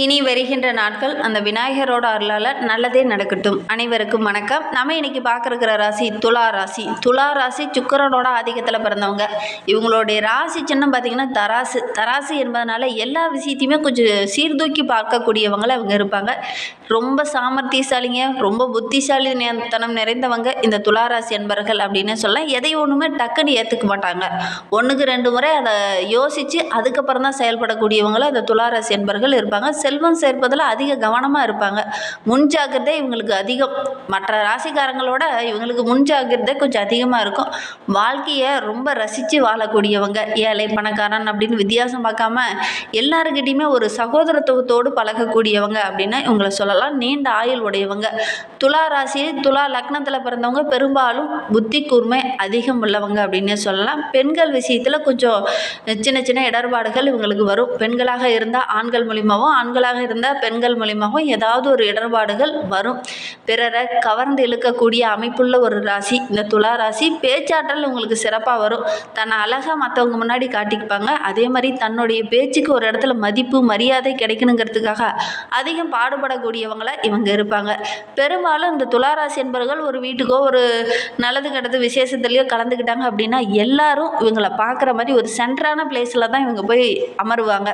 இனி வருகின்ற நாட்கள் அந்த விநாயகரோட அருளால் நல்லதே நடக்கட்டும். அனைவருக்கும் வணக்கம். நம்ம இன்னைக்கு பார்க்குற ராசி துலா ராசி. துலா ராசி சுக்கரனோட ஆதிக்கத்தில் பிறந்தவங்க. இவங்களுடைய ராசி சின்னம் பார்த்திங்கன்னா தராசு. தராசு என்பதனால எல்லா விஷயத்தையுமே கொஞ்சம் சீர்தூக்கி பார்க்கக்கூடியவங்கள அவங்க இருப்பாங்க. ரொம்ப சாமர்த்தியசாலிங்க ரொம்ப புத்திசாலி தனம் நிறைந்தவங்க இந்த துலா ராசி என்பர்கள் அப்படின்னு சொல்லலாம் எதை ஒன்றுமே டக்குன்னு ஏற்றுக்க மாட்டாங்க. ஒன்றுக்கு ரெண்டு முறை அதை யோசித்து அதுக்கப்புறம் தான் செயல்படக்கூடியவங்கள இந்த துளாராசி என்பர்கள் இருப்பாங்க. செல்வம் சேர்ப்பதில் அதிக கவனமாக இருப்பாங்க. முன்ஜாக்கிரதை இவங்களுக்கு அதிகம். மற்ற ராசிக்காரங்களோட இவங்களுக்கு முன்ஜாக்கிரதை கொஞ்சம் அதிகமாக இருக்கும். வாழ்க்கையை ரொம்ப ரசித்து வாழக்கூடியவங்க. ஏழை பணக்காரன் அப்படின்னு வித்தியாசம் பார்க்காம எல்லாருக்கிட்டையுமே ஒரு சகோதரத்துவத்தோடு பழகக்கூடியவங்க அப்படின்னு இவங்களை சொல்லலாம். நீண்ட ஆயுள் உடையவங்க. துலா ராசி துலா லக்னத்தில் பிறந்தவங்க பெரும்பாலும் புத்தி கூர்மை அதிகம் உள்ளவங்க அப்படின்னே சொல்லலாம். பெண்கள் விஷயத்தில் கொஞ்சம் சின்ன சின்ன இடர்பாடுகள் இவங்களுக்கு வரும். பெண்களாக இருந்தால் ஆண்கள் மூலியமாகவும் ஆண்களாக இருந்தால் பெண்கள் மூலியமாகவும் ஏதாவது ஒரு இடர்பாடுகள் வரும். பிறரை கவர்ந்து இழுக்கக்கூடிய அமைப்புள்ள ஒரு ராசி இந்த துலா ராசி பேச்சாற்றல் உங்களுக்கு சிறப்பாக வரும். தன்னை அழகாக மற்றவங்க முன்னாடி காட்டிக்குப்பாங்க அதே மாதிரி தன்னுடைய பேச்சுக்கு ஒரு இடத்துல மதிப்பு மரியாதை கிடைக்கணுங்கிறதுக்காக அதிகம் பாடுபடக்கூடியவங்களை இவங்க இருப்பாங்க. பெரும்பாலும் இந்த துளாராசி என்பவர்கள் ஒரு வீட்டுக்கோ ஒரு நல்லது கெட்டது விசேஷத்துலேயோ கலந்துக்கிட்டாங்க அப்படின்னா எல்லாரும் இவங்களை பார்க்குற மாதிரி ஒரு சென்டரான பிளேஸில் தான் இவங்க போய் அமருவாங்க.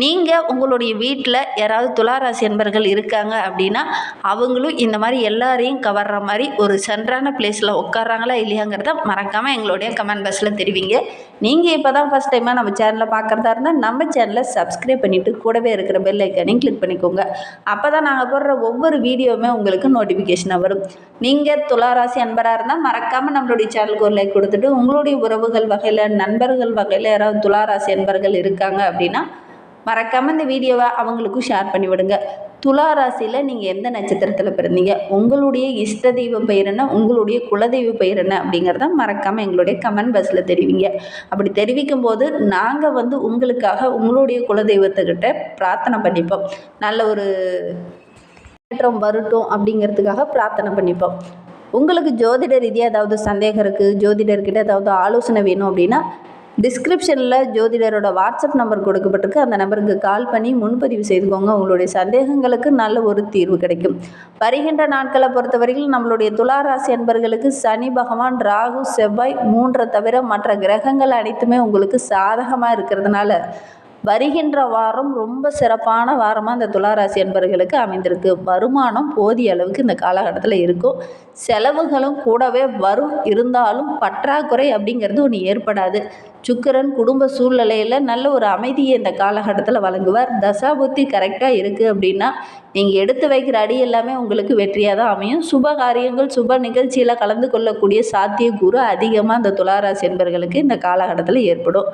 நீங்கள் உங்களுடைய வீட்டில் யாராவது துளாராசி என்பர்கள் இருக்காங்க அப்படின்னா அவங்களும் இந்த மாதிரி எல்லாரையும் கவர்ற மாதிரி ஒரு சென்றான பிளேஸில் உட்காராங்களா இல்லையாங்கிறத மறக்காமல் எங்களுடைய கமெண்ட் பாக்ஸில் தெரிவிங்க. நீங்கள் இப்போ தான் ஃபஸ்ட் டைமாக நம்ம சேனலில் பார்க்குறதா இருந்தால் நம்ம சேனலை சப்ஸ்கிரைப் பண்ணிவிட்டு கூடவே இருக்கிற பெல் ஐக்கனையும் கிளிக் பண்ணிக்கோங்க. அப்போ தான் நாங்கள் போடுற ஒவ்வொரு வீடியோவுமே உங்களுக்கு நோட்டிஃபிகேஷனாக வரும். நீங்கள் துளாராசி அன்பராக இருந்தால் மறக்காமல் நம்மளுடைய சேனலுக்கு ஒரு லைக் கொடுத்துட்டு உங்களுடைய உறவுகள் வகையில் நண்பர்கள் வகையில் யாராவது துளாராசி அன்பர்கள் இருக்காங்க அப்படின்னா மறக்காமல் இந்த வீடியோவை அவங்களுக்கும் ஷேர் பண்ணி விடுங்க துலா ராசியில் நீங்கள் எந்த நட்சத்திரத்தில் பிறந்தீங்க? உங்களுடைய இஷ்ட தெய்வ பெயர் என்ன? உங்களுடைய குலதெய்வ பெயர் என்ன? அப்படிங்கிறத மறக்காமல் எங்களுடைய கமெண்ட் பாக்ஸில் தெரிவிங்க. அப்படி தெரிவிக்கும் போது நாங்கள் வந்து உங்களுக்காக உங்களுடைய குலதெய்வத்துக்கிட்ட பிரார்த்தனை பண்ணிப்போம். நல்ல ஒரு ஏற்றம் வரட்டும் அப்படிங்கிறதுக்காக பிரார்த்தனை பண்ணிப்போம். உங்களுக்கு ஜோதிட ரீதியாக ஏதாவது சந்தேகம் இருக்குது ஜோதிடர்கிட்ட ஏதாவது ஆலோசனை வேணும் அப்படின்னா டிஸ்கிரிப்ஷனில் ஜோதிடரோட வாட்ஸ்அப் நம்பர் கொடுக்கப்பட்டிருக்கு. அந்த நம்பருக்கு கால் பண்ணி முன்பதிவு செய்துக்கோங்க. உங்களுடைய சந்தேகங்களுக்கு நல்ல ஒரு தீர்வு கிடைக்கும். வருகின்ற நாட்களை பொறுத்தவரையில் நம்மளுடைய துளாராசி அன்பர்களுக்கு சனி பகவான் ராகு செவ்வாய் மூன்றை தவிர மற்ற கிரகங்கள் அனைத்துமே உங்களுக்கு சாதகமாக இருக்கிறதுனால வருகின்ற வாரம் ரொம்ப சிறப்பான வாரமாக இந்த துளாராசி என்பர்களுக்கு அமைந்திருக்கு. வருமானம் போதிய அளவுக்கு இந்த காலகட்டத்தில் இருக்கும். செலவுகளும் கூடவே வரும். இருந்தாலும் பற்றாக்குறை அப்படிங்கிறது ஒன்று ஏற்படாது. சுக்கிரன் குடும்ப சூழ்நிலையில் நல்ல ஒரு அமைதியை இந்த காலகட்டத்தில் வழங்குவார். தசாபுத்தி கரெக்டாக இருக்குது அப்படின்னா நீங்கள் எடுத்து வைக்கிற அடி எல்லாமே உங்களுக்கு வெற்றியாக தான் அமையும். சுப காரியங்கள் சுப நிகழ்ச்சியில் கலந்து கொள்ளக்கூடிய சாத்தியக்கூறு அதிகமாக இந்த துளாராசி என்பர்களுக்கு இந்த காலகட்டத்தில் ஏற்படும்.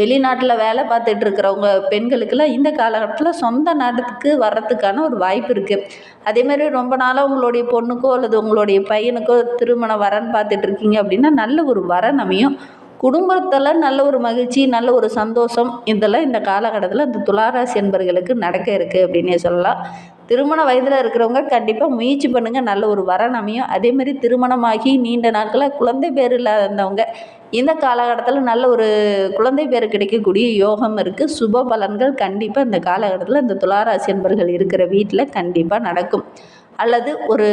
வெளிநாட்டில் வேலை பார்த்துட்டு இருக்கிறவங்க பெண்களுக்கெல்லாம் இந்த காலகட்டத்தில் சொந்த நாட்டுக்கு வர்றதுக்கான ஒரு வாய்ப்பு இருக்குது அதேமாதிரி ரொம்ப நாளாக உங்களுடைய பொண்ணுக்கோ அல்லது உங்களுடைய பையனுக்கோ திருமணம் வரன்னு பார்த்துட்டு இருக்கீங்க அப்படின்னா நல்ல ஒரு வரன் அமையும். குடும்பத்தில் நல்ல ஒரு மகிழ்ச்சி நல்ல ஒரு சந்தோஷம் இதெல்லாம் இந்த காலகட்டத்தில் இந்த துளாராசி என்பர்களுக்கு நடக்க இருக்குது அப்படின்னே சொல்லலாம். திருமண வயதில் இருக்கிறவங்க கண்டிப்பாக முயற்சி பண்ணுங்கள் நல்ல ஒரு வரன் அமையும். அதேமாதிரி திருமணமாகி நீண்ட நாட்களில் குழந்தை பேர் இல்லாதவங்க இந்த காலகட்டத்தில் நல்ல ஒரு குழந்தை பேர் கிடைக்கக்கூடிய யோகம் இருக்குது சுப பலன்கள் கண்டிப்பாக இந்த காலகட்டத்தில் இந்த துளாராசி என்பர்கள் இருக்கிற வீட்டில் கண்டிப்பாக நடக்கும். அல்லது ஒரு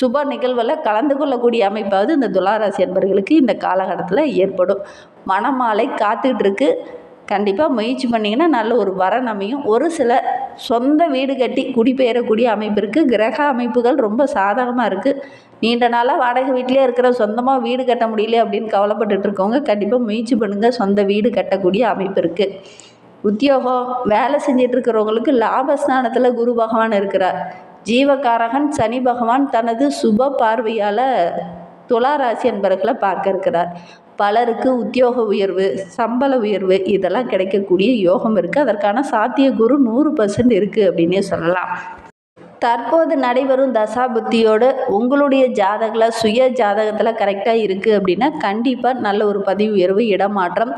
சுப நிகழ்வில் கலந்து கொள்ளக்கூடிய அமைப்பாவது இந்த துளாராசி அன்பர்களுக்கு இந்த காலகட்டத்தில் ஏற்படும். மணமாலை காத்துக்கிட்டு இருக்கு கண்டிப்பாக முயற்சி பண்ணிங்கன்னா நல்ல ஒரு வரன் அமையும். ஒரு சில சொந்த வீடு கட்டி குடிபெயரக்கூடிய அமைப்பு இருக்குது கிரக அமைப்புகள் ரொம்ப சாதகமாக இருக்குது நீண்ட நாளாக வாடகை வீட்டிலே இருக்கிற சொந்தமாக வீடு கட்ட முடியல அப்படின்னு கவலைப்பட்டுட்டு இருக்கவங்க கண்டிப்பாக முயற்சி பண்ணுங்கள் சொந்த வீடு கட்டக்கூடிய அமைப்பு இருக்குது உத்தியோகம் வேலை செஞ்சிட்ருக்கிறவங்களுக்கு லாபஸ்தானத்தில் குரு பகவான் இருக்கிறார். ஜீவகாரகன் சனி பகவான் தனது சுப பார்வையால் துளாராசி அன்பர்களை பார்க்க இருக்கிறார். பலருக்கு உத்தியோக உயர்வு சம்பள உயர்வு இதெல்லாம் கிடைக்கக்கூடிய யோகம் இருக்குது அதற்கான சாத்திய குரு நூறு பர்சன்ட் இருக்குது அப்படின்னே சொல்லலாம். தற்போது நடைபெறும் தசாபுத்தியோடு உங்களுடைய ஜாதகில் சுய ஜாதகத்தில் கரெக்டாக இருக்குது அப்படின்னா கண்டிப்பாக நல்ல ஒரு பதிவு உயர்வு இடமாற்றம்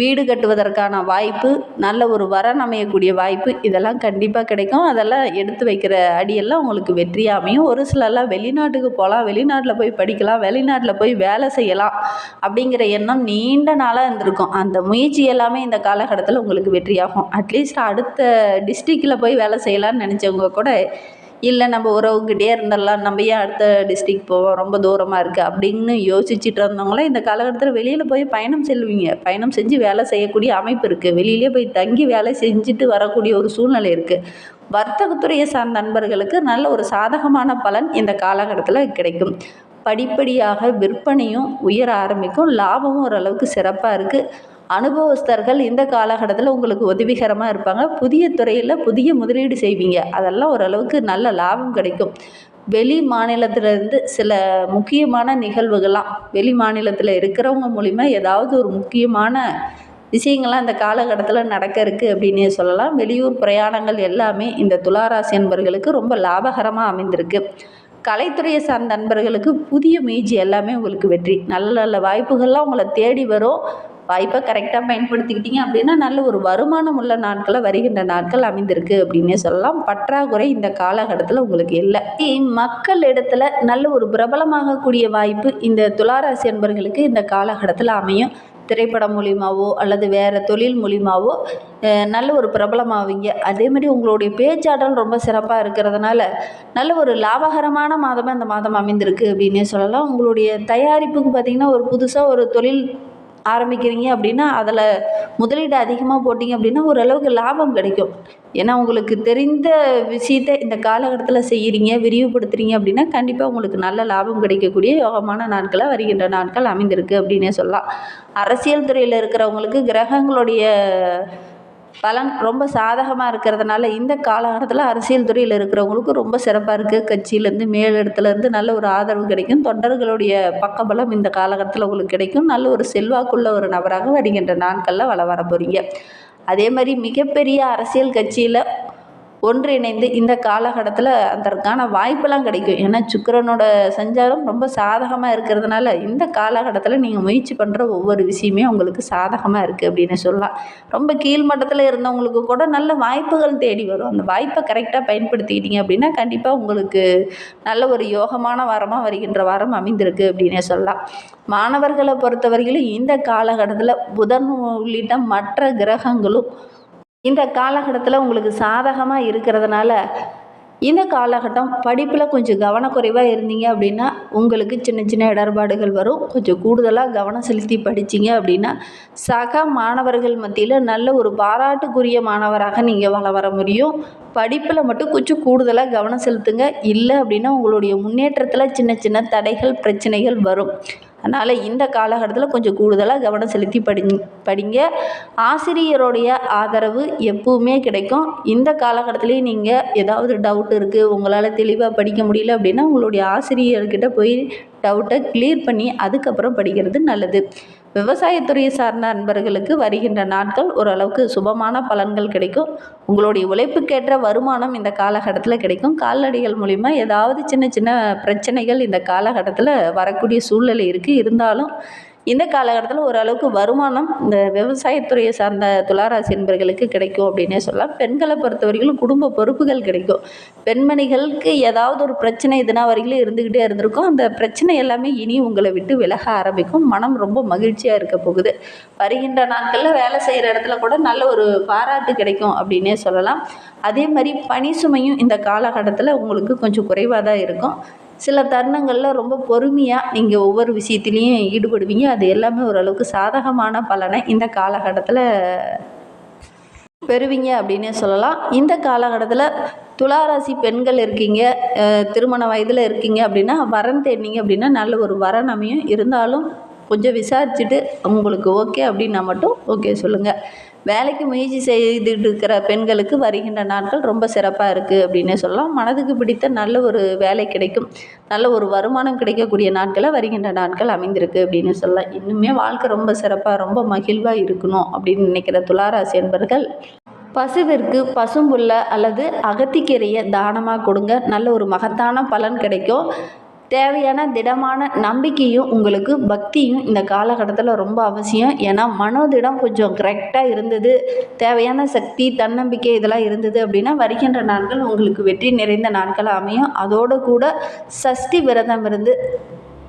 வீடு கட்டுவதற்கான வாய்ப்பு நல்ல ஒரு வரன் அமையக்கூடிய வாய்ப்பு இதெல்லாம் கண்டிப்பாக கிடைக்கும். அதெல்லாம் எடுத்து வைக்கிற அடியெல்லாம் உங்களுக்கு வெற்றியாக அமையும். ஒரு சிலர்லாம் வெளிநாட்டுக்கு போகலாம் வெளிநாட்டில் போய் படிக்கலாம் வெளிநாட்டில் போய் வேலை செய்யலாம் அப்படிங்கிற எண்ணம் நீண்ட நாளாக இருந்திருக்கும். அந்த முயற்சி எல்லாமே இந்த காலகட்டத்தில் உங்களுக்கு வெற்றியாகும். அட்லீஸ்ட் அடுத்த டிஸ்ட்ரிக்டில் போய் வேலை செய்யலாம்னு நினச்சவங்க கூட இல்லை நம்ம உறவுக்கிட்டே இருந்துடலாம். நம்ம ஏன் அடுத்த டிஸ்ட்ரிக் போவோம்? ரொம்ப தூரமாக இருக்குது அப்படின்னு யோசிச்சுட்டு இருந்தவங்களாம் இந்த காலகட்டத்தில் வெளியில் போய் பயணம் செல்வீங்க. பயணம் செஞ்சு வேலை செய்யக்கூடிய அமைப்பு இருக்குது வெளியிலே போய் தங்கி வேலை செஞ்சுட்டு வரக்கூடிய ஒரு சூழ்நிலை இருக்குது வர்த்தகத்துறையை சார்ந்த நண்பர்களுக்கு நல்ல ஒரு சாதகமான பலன் இந்த காலகட்டத்தில் கிடைக்கும். படிப்படியாக விற்பனையும் உயர ஆரம்பிக்கும். லாபமும் ஓரளவுக்கு சிறப்பாக இருக்குது அனுபவஸ்தர்கள் இந்த காலகட்டத்தில் உங்களுக்கு உதவிகரமாக இருப்பாங்க. புதிய துறையில் புதிய முதலீடு செய்வீங்க. அதெல்லாம் ஓரளவுக்கு நல்ல லாபம் கிடைக்கும். வெளி மாநிலத்திலேருந்து சில முக்கியமான நிகழ்வுகள்லாம் வெளி மாநிலத்தில் இருக்கிறவங்க மூலிமா ஏதாவது ஒரு முக்கியமான விஷயங்கள்லாம் இந்த காலகட்டத்தில் நடக்க இருக்குது அப்படின்னே சொல்லலாம். வெளியூர் பிரயாணங்கள் எல்லாமே இந்த துளாராசி நண்பர்களுக்கு ரொம்ப லாபகரமாக அமைந்திருக்கு. கலைத்துறையை சார்ந்த நண்பர்களுக்கு புதிய முயற்சி எல்லாமே உங்களுக்கு வெற்றி. நல்ல நல்ல வாய்ப்புகள்லாம் உங்களை தேடி வரும். வாய்ப்பை கரெக்டாக பயன்படுத்திக்கிட்டீங்க அப்படின்னா நல்ல ஒரு வருமானம் உள்ள நாட்களில் வருகின்ற நாட்கள் அமைந்திருக்கு அப்படின்னே சொல்லலாம். பற்றாக்குறை இந்த காலகட்டத்தில் உங்களுக்கு இல்லை. மக்கள் இடத்துல நல்ல ஒரு பிரபலமாகக்கூடிய வாய்ப்பு இந்த துளாராசி அன்பர்களுக்கு இந்த காலகட்டத்தில் அமையும். திரைப்படம் மூலியமாவோ அல்லது வேறு தொழில் மூலியமாவோ நல்ல ஒரு பிரபலமாவீங்க. அதே மாதிரி உங்களுடைய பேச்சாற்றல் ரொம்ப சிறப்பாக இருக்கிறதுனால நல்ல ஒரு லாபகரமான மாதமாக இந்த மாதம் அமைந்திருக்கு அப்படின்னே சொல்லலாம். உங்களுடைய தயாரிப்புக்கு பார்த்திங்கன்னா ஒரு புதுசாக ஒரு தொழில் ஆரம்பிக்கிறீங்க அப்படின்னா அதில் முதலீடு அதிகமாக போட்டிங்க அப்படின்னா ஓரளவுக்கு லாபம் கிடைக்கும். ஏன்னா உங்களுக்கு தெரிந்த விஷயத்தை இந்த காலகட்டத்தில் செய்கிறீங்க விரிவுபடுத்துகிறீங்க அப்படின்னா கண்டிப்பாக உங்களுக்கு நல்ல லாபம் கிடைக்கக்கூடிய யோகமான நாட்களாக வருகின்ற நாட்கள் அமைந்திருக்கு அப்படின்னே சொல்லலாம். அரசியல் துறையில் இருக்கிறவங்களுக்கு கிரகங்களுடைய பலன் ரொம்ப சாதகமாக இருக்கிறதுனால இந்த காலகட்டத்தில் அரசியல் துறையில் இருக்கிறவங்களுக்கு ரொம்ப சிறப்பாக இருக்குது கட்சியிலேருந்து மேலிடத்துலேருந்து நல்ல ஒரு ஆதரவு கிடைக்கும். தொண்டர்களுடைய பக்கபலம் இந்த காலகட்டத்தில் உங்களுக்கு கிடைக்கும். நல்ல ஒரு செல்வாக்குள்ள ஒரு நபராக வருகின்ற நாட்களில் வள வர போகிறீங்க அதே மாதிரி மிகப்பெரிய அரசியல் கட்சியில் ஒன்றிணைந்து இந்த காலகட்டத்தில் அதற்கான வாய்ப்பெல்லாம் கிடைக்கும். ஏன்னா சுக்கரனோட சஞ்சாரம் ரொம்ப சாதகமாக இருக்கிறதுனால இந்த காலகட்டத்தில் நீங்கள் முயற்சி பண்ணுற ஒவ்வொரு விஷயமே உங்களுக்கு சாதகமாக இருக்குது அப்படின்னு சொல்லலாம். ரொம்ப கீழ்மட்டத்தில் இருந்தவங்களுக்கு கூட நல்ல வாய்ப்புகள் தேடி வரும். அந்த வாய்ப்பை கரெக்டாக பயன்படுத்திக்கிட்டீங்க அப்படின்னா கண்டிப்பாக உங்களுக்கு நல்ல ஒரு யோகமான வாரமாக வருகின்ற வாரம் அமைந்திருக்கு அப்படின்னே சொல்லலாம். மாணவர்களை பொறுத்தவரையிலும் இந்த காலகட்டத்தில் புதன் உள்ளிட்ட மற்ற கிரகங்களும் இந்த காலகட்டத்தில் உங்களுக்கு சாதகமாக இருக்கிறதுனால இந்த காலகட்டம் படிப்பில் கொஞ்சம் கவனக்குறைவாக இருந்தீங்க அப்படின்னா உங்களுக்கு சின்ன சின்ன இடர்பாடுகள் வரும். கொஞ்சம் கூடுதலாக கவனம் செலுத்தி படிச்சிங்க அப்படின்னா சக மாணவர்கள் மத்தியில் நல்ல ஒரு பாராட்டுக்குரிய மாணவராக நீங்கள் வள வர முடியும். படிப்பில் மட்டும் கொஞ்சம் கூடுதலாக கவனம் செலுத்துங்க. இல்லை அப்படின்னா உங்களுடைய முன்னேற்றத்தில் சின்ன சின்ன தடைகள் பிரச்சனைகள் வரும். அதனால் இந்த காலகட்டத்தில் கொஞ்சம் கூடுதலாக கவனம் செலுத்தி படி படிங்க. ஆசிரியருடைய ஆதரவு எப்பவுமே கிடைக்கும். இந்த காலகட்டத்துலேயும் நீங்கள் ஏதாவது டவுட் இருக்குது உங்களால் தெளிவாக படிக்க முடியல அப்படின்னா உங்களுடைய ஆசிரியர்கிட்ட போய் டவுட்டை கிளியர் பண்ணி அதுக்கப்புறம் படிக்கிறது நல்லது. விவசாயத்துறையை சார்ந்த நண்பர்களுக்கு வருகின்ற நாட்கள் ஓரளவுக்கு சுபமான பலன்கள் கிடைக்கும். உங்களுடைய உழைப்புக்கேற்ற வருமானம் இந்த காலகட்டத்தில் கிடைக்கும். கால்நடைகள் மூலிமா ஏதாவது சின்ன சின்ன பிரச்சனைகள் இந்த காலகட்டத்தில் வரக்கூடிய சூழ்நிலை இருக்குது இருந்தாலும் இந்த காலகட்டத்தில் ஓரளவுக்கு வருமானம் இந்த விவசாயத்துறையை சார்ந்த துளாராசி என்பர்களுக்கு கிடைக்கும் அப்படின்னே சொல்லலாம். பெண்களை பொறுத்த வரைக்கும் குடும்ப பொறுப்புகள் கிடைக்கும். பெண்மணிகளுக்கு ஏதாவது ஒரு பிரச்சனை இதுனா வரைக்கும் இருந்துக்கிட்டே இருந்திருக்கும். அந்த பிரச்சனை எல்லாமே இனி உங்களை விட்டு விலக ஆரம்பிக்கும். மனம் ரொம்ப மகிழ்ச்சியாக இருக்க போகுது. வருகின்ற நாட்களில் வேலை செய்கிற இடத்துல கூட நல்ல ஒரு பாராட்டு கிடைக்கும் அப்படின்னே சொல்லலாம். அதே மாதிரி பனி சுமையும் இந்த காலகட்டத்தில் உங்களுக்கு கொஞ்சம் குறைவாக தான் இருக்கும். சில தருணங்களில் ரொம்ப பொறுமையாக நீங்கள் ஒவ்வொரு விஷயத்துலையும் ஈடுபடுவீங்க. அது எல்லாமே ஓரளவுக்கு சாதகமான பலனை இந்த காலகட்டத்தில் பெறுவீங்க அப்படின்னே சொல்லலாம். இந்த காலகட்டத்தில் துளாராசி பெண்கள் இருக்கீங்க திருமண வயதில் இருக்கீங்க அப்படின்னா வரன் தேடினீங்க அப்படின்னா நல்ல ஒரு வரன் அமையும். இருந்தாலும் கொஞ்சம் விசாரிச்சுட்டு உங்களுக்கு ஓகே அப்படின்னா மட்டும் ஓகே சொல்லுங்கள் வேலைக்கு முயற்சி செய்துட்டு இருக்கிற பெண்களுக்கு வருகின்ற நாட்கள் ரொம்ப சிறப்பாக இருக்குது அப்படின்னே சொல்லலாம். மனதுக்கு பிடித்த நல்ல ஒரு வேலை கிடைக்கும். நல்ல ஒரு வருமானம் கிடைக்கக்கூடிய நாட்களை வருகின்ற நாட்கள் அமைந்திருக்கு அப்படின்னு சொல்லலாம். இன்னுமே வாழ்க்கை ரொம்ப சிறப்பாக ரொம்ப மகிழ்வாக இருக்கணும் அப்படின்னு நினைக்கிற துளாராசி என்பர்கள் பசுவிற்கு பசும்புல்லை அல்லது அகத்திக்கீரையை தானமாக கொடுங்க. நல்ல ஒரு மகத்தான பலன் கிடைக்கும். தேவையான திடமான நம்பிக்கையும் உங்களுக்கு பக்தியும் இந்த காலகட்டத்தில் ரொம்ப அவசியம். ஏன்னா மனோதிடம் கொஞ்சம் கரெக்டாக இருந்தது. தேவையான சக்தி தன்னம்பிக்கை இதெல்லாம் இருந்தது அப்படின்னா வருகின்ற நாட்கள் உங்களுக்கு வெற்றி நிறைந்த நாட்களாக அமையும். அதோடு கூட சஷ்டி விரதம் இருந்து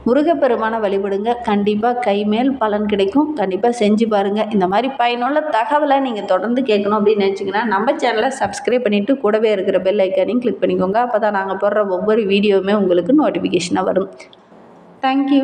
முருகப்பெருமானை வழிபடுங்க. கண்டிப்பாக கைமேல் பலன் கிடைக்கும். கண்டிப்பாக செஞ்சு பாருங்கள் இந்த மாதிரி பயனுள்ள தகவலை நீங்கள் தொடர்ந்து கேட்கணும் அப்படின்னு நினச்சிங்கன்னா நம்ம சேனலை சப்ஸ்கிரைப் பண்ணிவிட்டு கூடவே இருக்கிற பெல் ஐக்கானையும் கிளிக் பண்ணிக்கோங்க. அப்போ தான் நாங்கள் போடுற ஒவ்வொரு வீடியோவுமே உங்களுக்கு நோட்டிஃபிகேஷனாக வரும். தேங்க்யூ